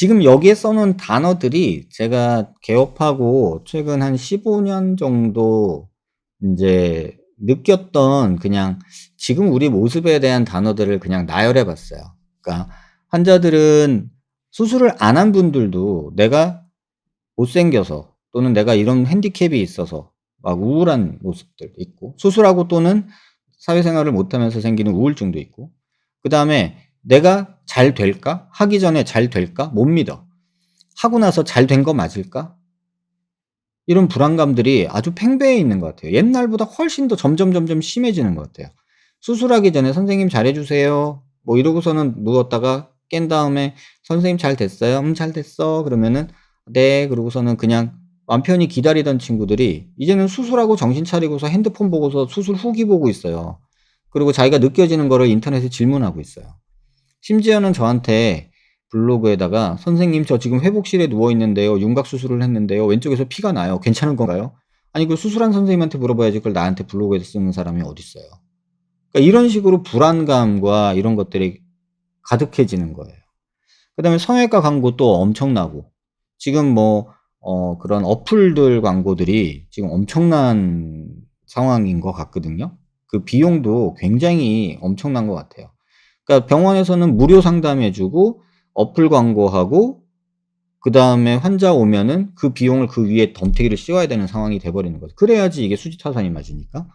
지금 여기에 써놓은 단어들이 제가 개업하고 최근 한 15년 정도 이제 느꼈던 그냥 지금 우리 모습에 대한 단어들을 그냥 나열해 봤어요. 그러니까 환자들은 수술을 안 한 분들도 내가 못생겨서 또는 내가 이런 핸디캡이 있어서 막 우울한 모습들 있고 수술하고 또는 사회생활을 못하면서 생기는 우울증도 있고 그 다음에 내가 잘 될까? 하기 전에 잘 될까? 못 믿어. 하고 나서 잘 된 거 맞을까? 이런 불안감들이 아주 팽배해 있는 것 같아요. 옛날보다 훨씬 더 점점 점점 심해지는 것 같아요. 수술하기 전에 선생님 잘해주세요. 뭐 이러고서는 누웠다가 깬 다음에 선생님 잘 됐어요? 음, 잘 됐어. 그러면은 네. 그러고서는 그냥 맘 편히 기다리던 친구들이 이제는 수술하고 정신 차리고서 핸드폰 보고서 수술 후기 보고 있어요. 그리고 자기가 느껴지는 거를 인터넷에 질문하고 있어요. 심지어는 저한테 블로그에다가 선생님 저 지금 회복실에 누워 있는데요. 윤곽 수술을 했는데요. 왼쪽에서 피가 나요. 괜찮은 건가요? 아니 그 수술한 선생님한테 물어봐야지 그걸 나한테 블로그에 쓰는 사람이 어디 있어요. 그러니까 이런 식으로 불안감과 이런 것들이 가득해지는 거예요. 그다음에 성형외과 광고도 엄청나고 지금 뭐 어, 그런 어플들 광고들이 지금 엄청난 상황인 것 같거든요. 그 비용도 굉장히 엄청난 것 같아요. 그러니까 병원에서는 무료 상담해주고 어플 광고하고 그 다음에 환자 오면은 그 비용을 그 위에 덤태기를 씌워야 되는 상황이 돼버리는 거죠. 그래야지 이게 수지타산이 맞으니까.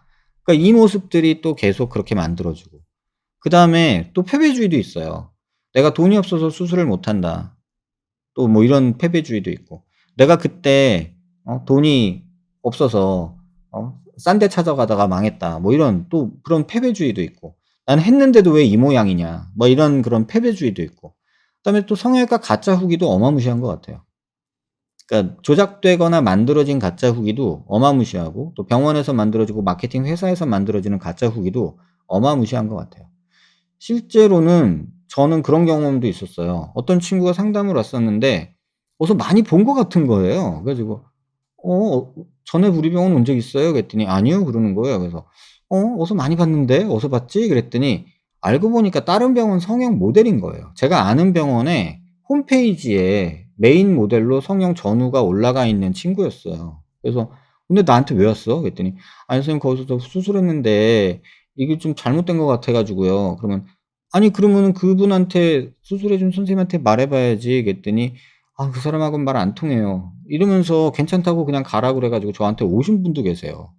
그러니까 이 모습들이 또 계속 그렇게 만들어주고. 그 다음에 또 패배주의도 있어요. 내가 돈이 없어서 수술을 못한다. 또 뭐 이런 패배주의도 있고. 내가 그때 어, 돈이 없어서 어, 싼 데 찾아가다가 망했다. 뭐 이런 또 그런 패배주의도 있고. 나는 했는데도 왜 이 모양이냐. 뭐 이런 그런 패배주의도 있고. 그다음에 또 성형외과 가짜 후기도 어마무시한 것 같아요. 그러니까 조작되거나 만들어진 가짜 후기도 어마무시하고 또 병원에서 만들어지고 마케팅 회사에서 만들어지는 가짜 후기도 어마무시한 것 같아요. 실제로는 저는 그런 경험도 있었어요. 어떤 친구가 상담을 왔었는데 어디서 많이 본 것 같은 거예요. 그래가지고 어 전에 우리 병원 온 적 있어요? 그랬더니 아니요 그러는 거예요. 그래서 어 어디서 많이 봤는데 어디서 봤지? 그랬더니 알고 보니까 다른 병원 성형 모델인 거예요. 제가 아는 병원에 홈페이지에 메인 모델로 성형 전후가 올라가 있는 친구였어요. 그래서 근데 나한테 왜 왔어? 그랬더니 아니 선생님 거기서 저 수술했는데 이게 좀 잘못된 것 같아 가지고요. 그러면 아니 그러면은 그분한테 수술해 준 선생님한테 말해 봐야지 그랬더니 아 그 사람하고는 말 안 통해요. 이러면서 괜찮다고 그냥 가라 그래 가지고 저한테 오신 분도 계세요.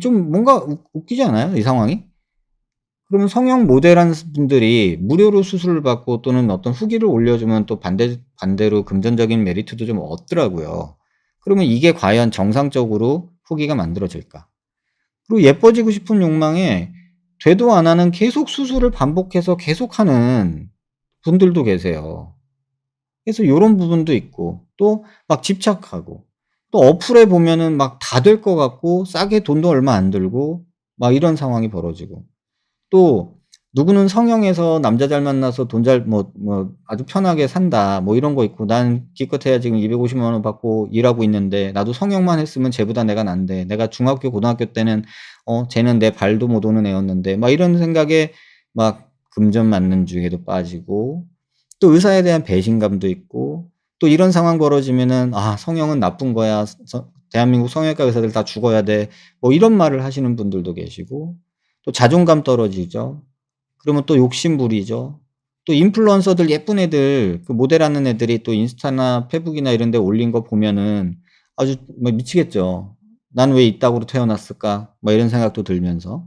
좀 뭔가 웃 웃기지 않아요? 이 상황이? 그러면 성형 모델하는 분들이 무료로 수술을 받고 또는 어떤 후기를 올려주면 또 반대 반대로 금전적인 메리트도 좀 얻더라고요. 그러면 이게 과연 정상적으로 후기가 만들어질까? 그리고 예뻐지고 싶은 욕망에 되도 안 하는 계속 수술을 반복해서 계속 하는 분들도 계세요. 그래서 요런 부분도 있고 또 막 집착하고 또 어플에 보면은 막 다 될 것 같고 싸게 돈도 얼마 안 들고 막 이런 상황이 벌어지고. 또 누구는 성형해서 남자 잘 만나서 돈잘뭐뭐 아주 편하게 산다 뭐 이런 거 있고 난 기껏해야 지금 250만 원 받고 일하고 있는데 나도 성형만 했으면 쟤보다 내가 난데. 내가 중학교 고등학교 때는 어 쟤는 내 발도 못 오는 애였는데 막 이런 생각에 막 금전 맞는 주의에도 빠지고. 또 의사에 대한 배신감도 있고 또 이런 상황 벌어지면은 아 성형은 나쁜 거야. 서, 대한민국 성형외과 의사들 다 죽어야 돼. 뭐 이런 말을 하시는 분들도 계시고 또 자존감 떨어지죠. 그러면 또 욕심 부리죠. 또 인플루언서들 예쁜 애들 그 모델하는 애들이 또 인스타나 페북이나 이런 데 올린 거 보면은 아주 뭐 미치겠죠. 난 왜 이따구로 태어났을까? 뭐 이런 생각도 들면서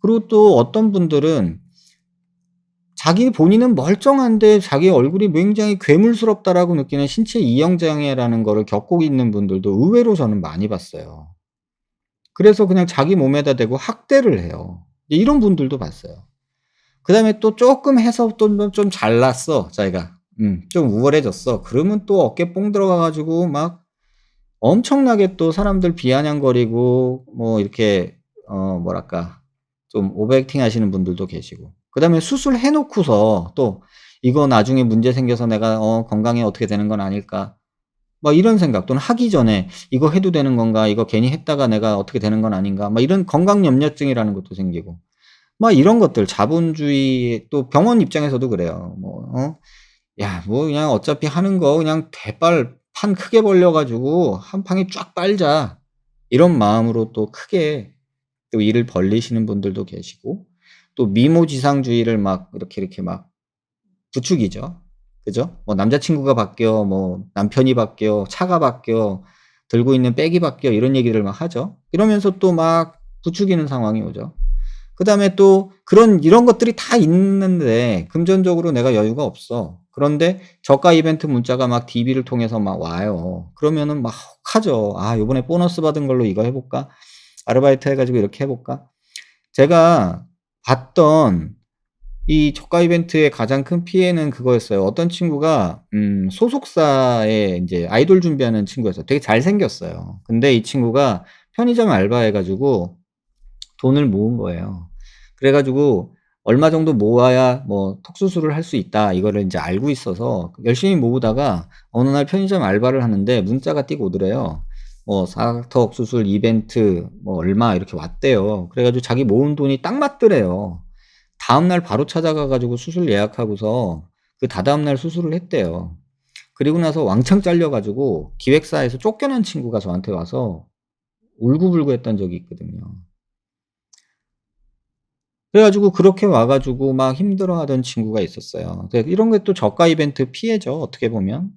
그리고 또 어떤 분들은 자기 본인은 멀쩡한데 자기 얼굴이 굉장히 괴물스럽다라고 느끼는 신체 이형 장애라는 거를 겪고 있는 분들도 의외로 저는 많이 봤어요. 그래서 그냥 자기 몸에다 대고 학대를 해요. 이런 분들도 봤어요. 그 다음에 또 쪼끔 해서 또 좀 잘났어 자기가. 음 좀 우월해졌어. 그러면 또 어깨 뽕 들어가 가지고 막 엄청나게 또 사람들 비아냥거리고 뭐 이렇게 어 뭐랄까 좀 오버액팅 하시는 분들도 계시고 그 다음에 수술해 놓고서 또 '이거 나중에 문제 생겨서 내가 어 건강에 어떻게 되는 건 아닐까.' 막 이런 생각 또는 하기 전에 '이거 해도 되는 건가? 이거 괜히 했다가 내가 어떻게 되는 건 아닌가?' 막 이런 건강 염려증이라는 것도 생기고 막 이런 것들 자본주의 또 병원 입장에서도 그래요. 뭐어야뭐 그냥 어차피 하는 거 그냥 대빨 판 크게 벌려 가지고 한 방에 쫙 빨자. 이런 마음으로 또 크게 또 일을 벌리시는 분들도 계시고 또 미모지상주의를 막 이렇게, 이렇게 막 부추기죠. 그죠? 뭐 남자친구가 바뀌어 뭐 남편이 바뀌어 차가 바뀌어 들고 있는 백이 바뀌어 이런 얘기를 막 하죠. 이러면서 또 막 부추기는 상황이 오죠. 그 다음에 또 그런 이런 것들이 다 있는데 금전적으로 내가 여유가 없어. 그런데 저가 이벤트 문자가 막 DB를 통해서 막 와요. 그러면은 막 혹하죠. '아 요번에 보너스 받은 걸로 이거 해 볼까? 아르바이트 해 가지고 이렇게 해 볼까?' 제가 봤던 이 저가 이벤트의 가장 큰 피해는 그거였어요. 어떤 친구가 음 소속사에 인제 아이돌 준비하는 친구였어요. 되게 잘생겼어요. 근데 이 친구가 편의점 알바해 가지고 돈을 모은 거예요. 그래 가지고 얼마 정도 모아야 뭐 턱수술을 할 수 있다 이거를 인제 알고 있어서 열심히 모으다가 어느 날 편의점 알바를 하는데 문자가 띠고 오더래요. 뭐 사턱 수술 이벤트 뭐 얼마 이렇게 왔대요. 그래 가지고 자기 모은 돈이 딱 맞더래요. 다음날 바로 찾아가 가지고 수술 예약하고서 그 다다음 날 수술을 했대요. 그리고 나서 왕창 잘려 가지고 기획사에서 쫓겨난 친구가 저한테 와서 울고불고 했던 적이 있거든요. 그래 가지고 그렇게 와 가지고 막 힘들어하던 친구가 있었어요. 네 이런 게 또 저가 이벤트 피해죠 어떻게 보면.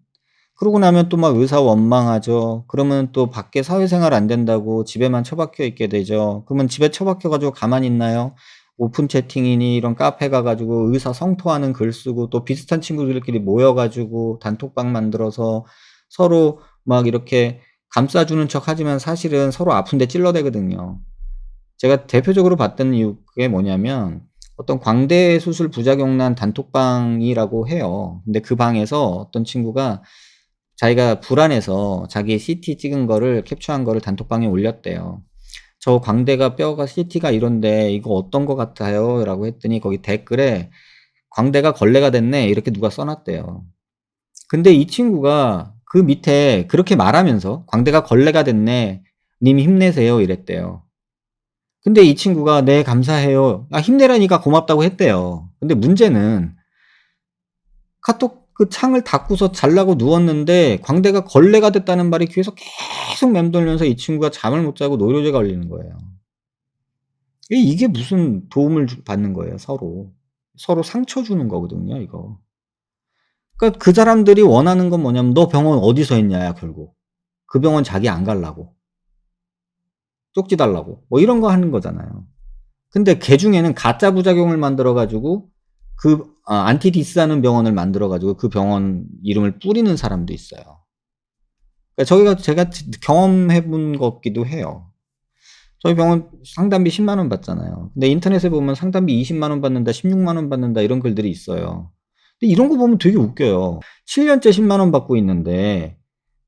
그러고 나면 또 막 의사 원망하죠. 그러면 또 밖에 사회생활 안 된다고 집에만 처박혀 있게 되죠. 그러면 집에 처박혀 가지고 가만히 있나요? 오픈 채팅이니 이런 카페 가 가지고 의사 성토하는 글 쓰고 또 비슷한 친구들끼리 모여 가지고 단톡방 만들어서 서로 막 이렇게 감싸 주는 척 하지만 사실은 서로 아픈데 찔러대거든요. 제가 대표적으로 봤던 이유 그게 뭐냐면 어떤 광대 수술 부작용 난 단톡방이라고 해요. 근데 그 방에서 어떤 친구가 자기가 불안해서 자기 CT 찍은 거를 캡처한 거를 단톡방에 올렸대요. "저 광대가 뼈가 CT가 이런데 이거 어떤 것 같아요?" 라고 했더니 거기 댓글에 "광대가 걸레가 됐네." 이렇게 누가 써 놨대요. 근데 이 친구가 그 밑에 그렇게 말하면서 "광대가 걸레가 됐네. 님 힘내세요." 이랬대요. 근데 이 친구가 "네 감사해요." 아 힘내라니까 고맙다고 했대요. 근데 문제는 카톡 그 창을 닫고서 자려고 누웠는데 광대가 걸레가 됐다는 말이 귀에서 계속 맴돌면서 이 친구가 잠을 못 자고 노이로제 걸리는 거예요. 이 이게 무슨 도움을 주 받는 거예요 서로. 서로 상처 주는 거거든요 이거. 그러니까 그 사람들이 원하는 건 뭐냐면 "너 병원 어디서 했냐."야 결국. 그 병원 자기 안 가려고. 쪽지 달라고. 뭐 이런 거 하는 거잖아요. 근데 걔중에는 가짜 부작용을 만들어 가지고 그 아 안티디스하는 병원을 만들어 가지고 그 병원 이름을 뿌리는 사람도 있어요. 그러니까 저희가 제가 지 경험해 본 거기도 해요. 저희 병원 상담비 1 0만 원 받잖아요. 근데 인터넷에 보면 상담비 2 0만 원 받는다, 1 6만 원 받는다 이런 글들이 있어요. 근데 이런 거 보면 되게 웃겨요. 7 년째 1 0만 원 받고 있는데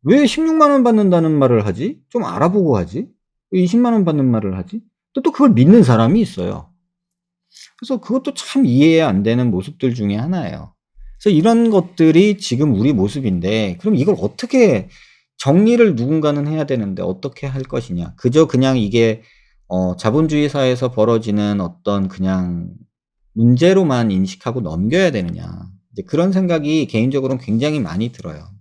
왜 1 6만 원 받는다는 말을 하지? 좀 알아보고 하지? 왜 2 0만 원 받는 말을 하지? 또 또 그걸 믿는 사람이 있어요. 그래서 그것도 참 이해 안 되는 모습들 중에 하나예요. 그래서 이런 것들이 지금 우리 모습인데 그럼 이걸 어떻게 정리를 누군가는 해야 되는데 어떻게 할 것이냐. 그저 그냥 이게 어 자본주의 사회에서 벌어지는 어떤 그냥 문제로만 인식하고 넘겨야 되느냐. 이제 그런 생각이 개인적으로는 굉장히 많이 들어요.